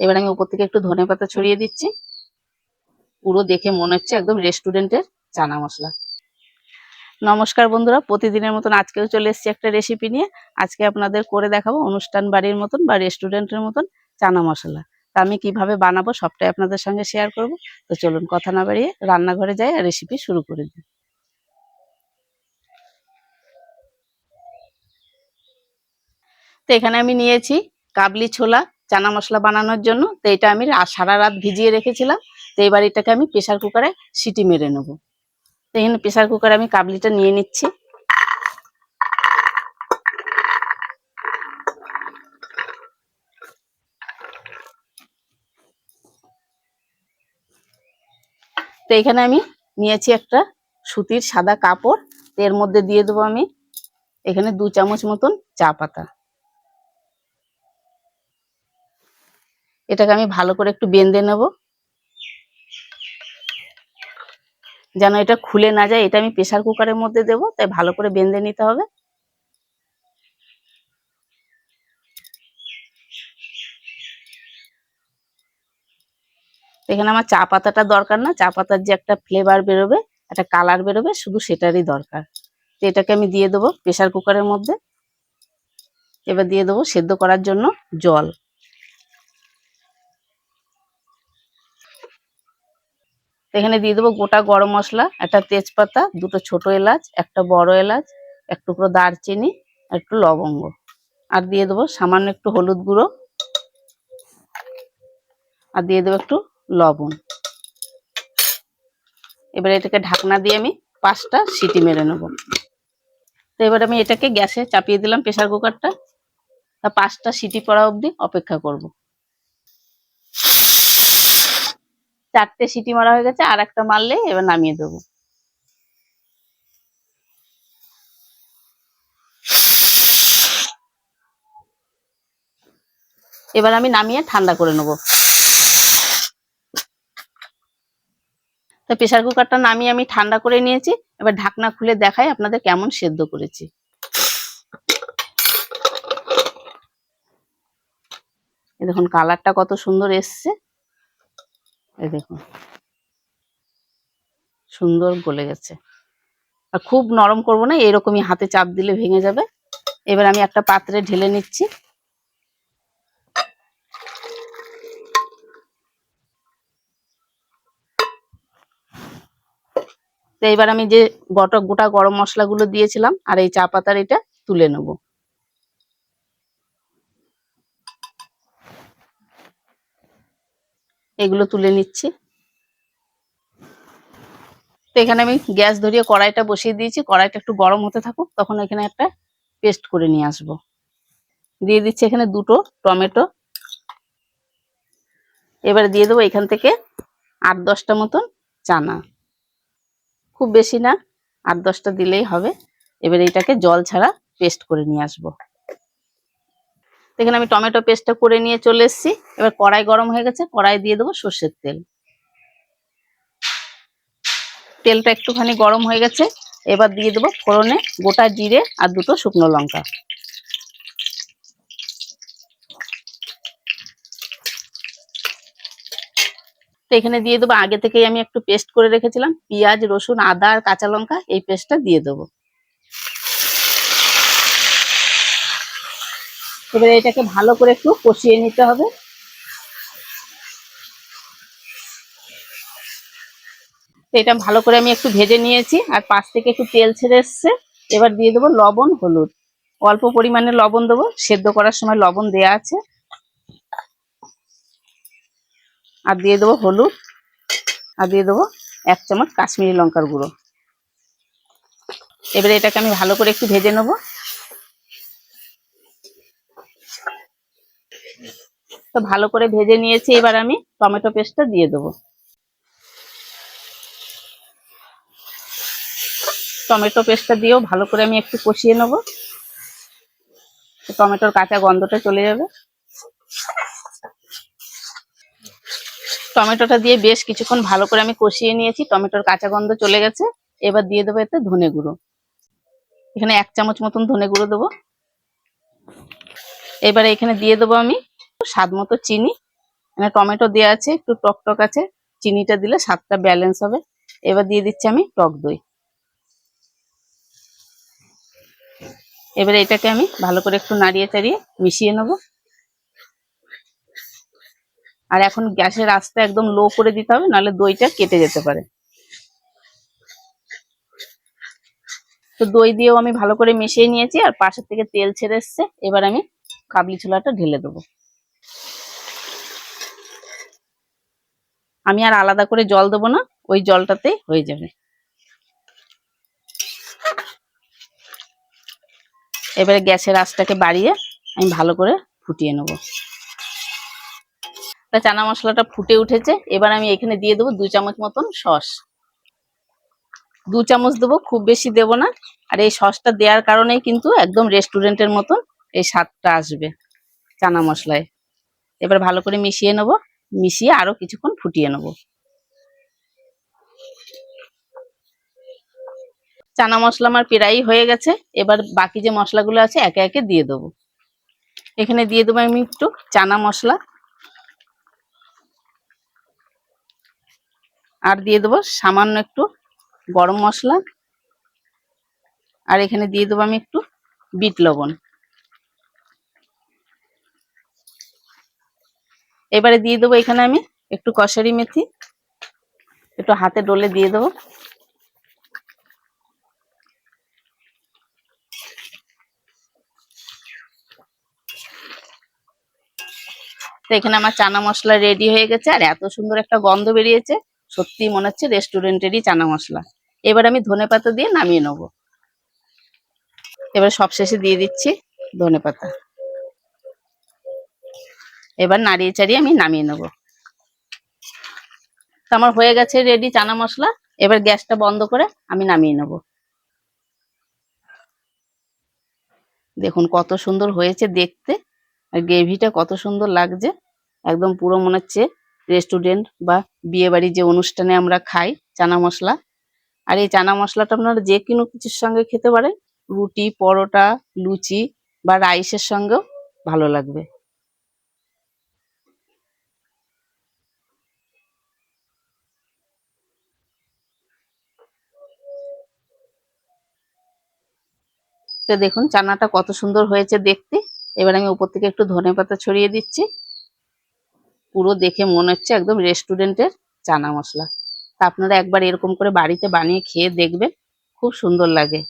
এবার আমি উপর থেকে একটু ধনে পাতা ছড়িয়ে দিচ্ছি। পুরো দেখে মনে হচ্ছে একদম রেস্টুরেন্টের চানা মশলা। নমস্কার বন্ধুরা, প্রতিদিনের মতন আজকেও চলে এসেছি একটা রেসিপি নিয়ে। আজকে আপনাদের করে দেখাবো অনুষ্ঠান বাড়ির মতন বা রেস্টুরেন্টের মতন চানা মশলা। তা আমি কীভাবে বানাবো সবটাই আপনাদের সঙ্গে শেয়ার করব। তো চলুন কথা না বাড়িয়ে রান্নাঘরে যাই আর রেসিপি শুরু করে দিই। তো এখানে আমি নিয়েছি কাবলি ছোলা চানা মশলা বানানোর জন্য। তো এটা আমি সারা রাত ভিজিয়ে রেখেছিলাম। তো এবার এটাকে আমি প্রেসার কুকারে সিটি মেরে নেব। তো এখানে প্রেসার কুকারে আমি কাবলিটা নিয়ে নিচ্ছি। তো এখানে আমি নিয়েছি একটা সুতির সাদা কাপড়। এর মধ্যে দিয়ে দেবো আমি এখানে দু চামচ মতন চা পাতা। এটাকে আমি ভালো করে একটু বেঁধে নেব। যেন এটা খুলে না যায়, এটা আমি প্রেশার কুকারের মধ্যে দেবো, তাই ভালো করে বেঁধে নিতে হবে। এখানে আমার চা পাতাটা দরকার না, চা পাতার যে একটা ফ্লেভার বেরোবে, একটা কালার বেরোবে, শুধু সেটারই দরকার। তো এটাকে আমি দিয়ে দেবো প্রেশার কুকারের মধ্যে। এবার দিয়ে দেবো সেদ্ধ করার জন্য জল। এখানে দিয়ে দেবো গোটা গরম মশলা, একটা তেজপাতা, দুটো ছোট এলাচ, একটা বড় এলাচ, এক টুকরো দারচিনি, একটু লবঙ্গ। আর দিয়ে দেবো সামান্য একটু হলুদ গুঁড়ো। আর দিয়ে দেবো একটু লবণ। এবার এটাকে ঢাকনা দিয়ে আমি পাঁচটা সিটি মেরে নেব। তো এবার আমি এটাকে গ্যাসে চাপিয়ে দিলাম প্রেসার কুকারটা। পাঁচটা সিটি পড়া অবধি অপেক্ষা করব। চারটে সিটি মারা হয়ে গেছে, আর একটা মারলে এবার নামিয়ে দেবো। এবার আমি নামিয়ে ঠান্ডা করে নেব। তো প্রেসার কুকারটা নামিয়ে আমি ঠান্ডা করে নিয়েছি। এবার ঢাকনা খুলে দেখাই আপনাদের কেমন সেদ্ধ করেছি। দেখুন, কালারটা কত সুন্দর এসছে। এই দেখুন। সুন্দর গলে গেছে। আর খুব নরম করব না, এরকমই হাতে চাপ দিলে ভেঙে যাবে। এবার আমি একটা পাত্রে ঢেলে নিচ্ছি। তো এবার আমি যে গোটা গোটা গরম মশলাগুলো দিয়েছিলাম, আর এই চা পাতার এটা তুলে নেব। এগুলো তুলে নিচ্ছি। তো এখানে আমি গ্যাস ধরিয়ে কড়াইটা বসিয়ে দিয়েছি। কড়াইটা একটু গরম হতে থাকুক, তখন এখানে একটা পেস্ট করে নিয়ে আসব। দিয়ে দিচ্ছি এখানে দুটো টমেটো। এবারে দিয়ে দেবো এখান থেকে আট দশটা মতন চানা। খুব বেশি না, আট দশটা দিলেই হবে। এবার এটাকে জল ছাড়া পেস্ট করে নিয়ে আসব। এখানে আমি টমেটো পেস্টটা করে নিয়ে চলে এসেছি। এবার কড়াই গরম হয়ে গেছে, কড়াই দিয়ে দেবো সর্ষের তেল। তেলটা একটুখানি গরম হয়ে গেছে, এবার দিয়ে দেবো ফোড়নে গোটা জিরে আর দুটো শুকনো লঙ্কা। এখানে দিয়ে দেবো, আগে থেকেই আমি একটু পেস্ট করে রেখেছিলাম, পেঁয়াজ, রসুন, আদা আর কাঁচা লঙ্কা, এই পেস্টটা দিয়ে দেবো। এবারে এটাকে ভালো করে একটু কষিয়ে নিতে হবে। এটা ভালো করে আমি একটু ভেজে নিয়েছি, আর পাশ থেকে একটু তেল ছেড়ে এসছে। এবার দিয়ে দেবো লবণ, হলুদ। অল্প পরিমাণে লবণ দেবো, সেদ্ধ করার সময় লবণ দেয়া আছে। আর দিয়ে দেবো হলুদ, আর দিয়ে দেবো এক চামচ কাশ্মীরি লঙ্কার গুঁড়ো। এবারে এটাকে আমি ভালো করে একটু ভেজে নেব। তো ভালো করে ভেজে নিয়েছি, এবার আমি টমেটো পেস্টটা দিয়ে দেবো। টমেটো পেস্টটা দিয়েও ভালো করে আমি একটু কষিয়ে নেব। টমেটোর কাঁচা গন্ধটা চলে যাবে। টমেটোটা দিয়ে বেশ কিছুক্ষণ ভালো করে আমি কষিয়ে নিয়েছি, টমেটোর কাঁচা গন্ধ চলে গেছে। এবার দিয়ে দেবো এতে ধনে গুঁড়ো। এখানে এক চামচ মতন ধনে গুঁড়ো দেবো। এবারে এখানে দিয়ে দেবো আমি স্বাদ মতো চিনি। এখানে টমেটো দেওয়া আছে, একটু টক টক আছে। চিনিটা দিলে স্বাদটা ব্যালেন্স হবে। এবার দিয়ে দিচ্ছি আমি টক দই। এবারে এটাকে আমি ভালো করে একটু নাড়িয়ে চাড়িয়ে মিশিয়ে নেব। আর এখন গ্যাসের আঁচটা একদম লো করে দিতে হবে, নাহলে দইটা কেটে যেতে পারে। তো দই দিয়েও আমি ভালো করে মিশিয়ে নিয়েছি, আর পাশের থেকে তেল ছেড়ে এসছে। এবার আমি কাবলি ছোলাটা ঢেলে দেবো। আমি আর আলাদা করে জল দেবো না, ওই জলটাতে হয়ে যাবে। এবারে গ্যাসের আঁচটাকে বাড়িয়ে আমি ভালো করে ফুটিয়ে নেব। তা চানা মশলাটা ফুটে উঠেছে, এবার আমি এখানে দিয়ে দেবো দু চামচ মতন সস। দু চামচ দেবো, খুব বেশি দেব না, আর এই সসটা দেওয়ার কারণেই কিন্তু একদম রেস্টুরেন্টের মতন এই স্বাদটা আসবে চানা মশলায়। এবার ভালো করে মিশিয়ে নেব। মিশিয়ে আরও কিছুক্ষণ ফুটিয়ে নেব। চানা মশলা আমার প্রায়ই হয়ে গেছে। এবার বাকি যে মশলাগুলো আছে, একে একে দিয়ে দেবো। এখানে দিয়ে দেবো আমি একটু চানা মশলা। আর দিয়ে দেবো সামান্য একটু গরম মশলা। আর এখানে দিয়ে দেবো আমি একটু বিট লবণ। এবারে দিয়ে দেবো এখানে আমি একটু কষারি মেথি। একটু হাতে ডলে দিয়ে দেবো। তো এখানে আমার চানা মশলা রেডি হয়ে গেছে, আর এত সুন্দর একটা গন্ধ বেরিয়েছে। সত্যি মনে হচ্ছে রেস্টুরেন্টেরই চানা মশলা। এবার আমি ধনে পাতা দিয়ে নামিয়ে নেব। এবার সবশেষে দিয়ে দিচ্ছি ধনে পাতা। এবার নাড়িয়ে চাড়িয়ে আমি নামিয়ে নেব। তো আমার হয়ে গেছে রেডি চানা মশলা। এবার গ্যাসটা বন্ধ করে আমি নামিয়ে নেব। দেখুন কত সুন্দর হয়েছে দেখতে। আর গ্রেভিটা কত সুন্দর লাগছে। একদম পুরো মনে হচ্ছে রেস্টুরেন্ট বা বিয়ে বাড়ি যে অনুষ্ঠানে আমরা খাই চানা মশলা। আর এই চানা মশলাটা আপনারা যে কোনো কিছুর সঙ্গে খেতে পারেন। রুটি, পরোটা, লুচি বা রাইসের সঙ্গেও ভালো লাগবে। তো দেখুন চানাটা কত সুন্দর হয়েছে দেখতে। এবার আমি উপর থেকে একটু ধনে পাতা ছড়িয়ে দিচ্ছি। পুরো দেখে মনে হচ্ছে একদম রেস্টুরেন্টের চানা মশলা। তা আপনারা একবার এরকম করে বাড়িতে বানিয়ে খেয়ে দেখবেন, খুব সুন্দর লাগে।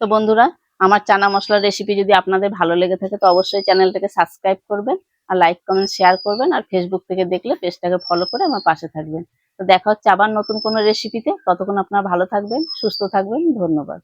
তো বন্ধুরা, আমার চানা মশলার রেসিপি যদি আপনাদের ভালো লেগে থাকে, তো অবশ্যই চ্যানেলটাকে সাবস্ক্রাইব করবেন আর লাইক কমেন্ট শেয়ার করবেন। আর ফেসবুক থেকে দেখলে পেজটাকে ফলো করে আমার পাশে থাকবেন। তো দেখা হচ্ছে আবার নতুন কোনো রেসিপিতে ততক্ষণ আপনারা ভালো থাকবেন সুস্থ থাকবেন। ধন্যবাদ।